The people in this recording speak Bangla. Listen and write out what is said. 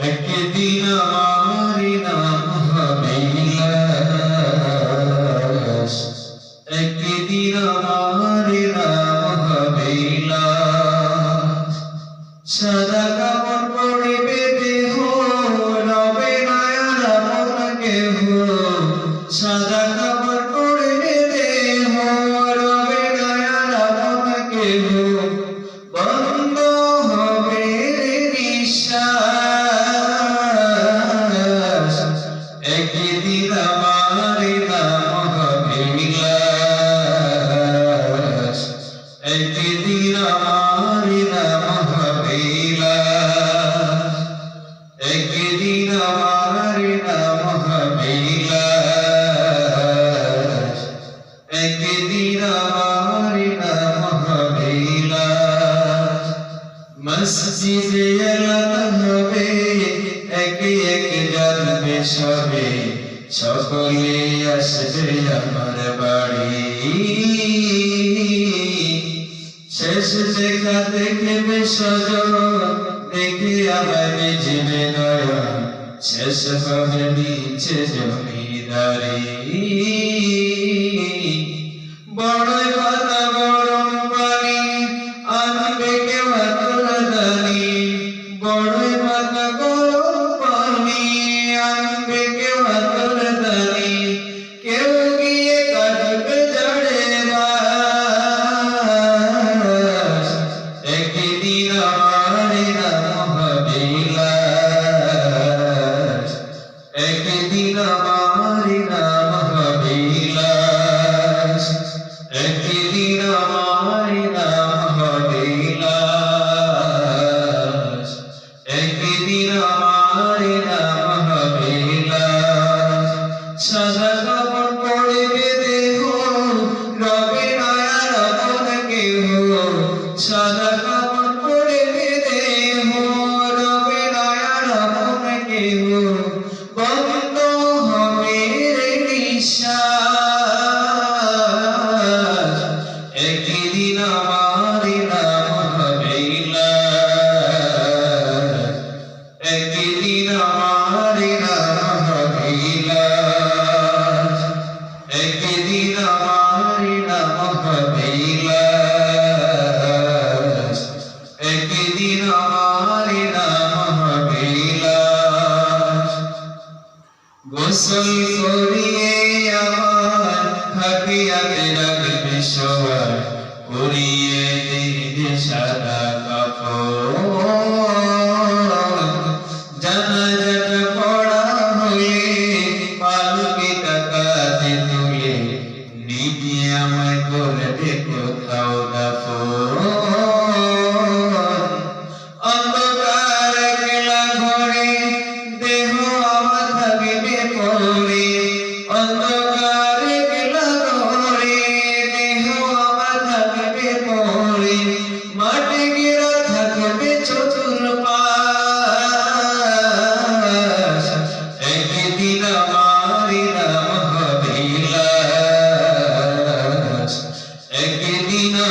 একদিন আমার নাম হবে ইলাস। একদিন আমার নাম হবে ইলাস। মসজিদে হবে একে এক জানবে সবে সকলে আসবে আমার বাড়ি শেষ দেখা দেখবে সজন দেখে আমার নিজবে নয়ন শেষ হবে নিচে জমিদারি বিশ্বাস, একদিন আমার নাম হবে একদিন আমার নাম হবে একদিন আমার নাম হবে একদিন আমার নাম হবে গোসল করিয়ে পাখিয়া বেড়াল বিশ্বর উড়িয়ে দিন সাদা কাপড় মদিনা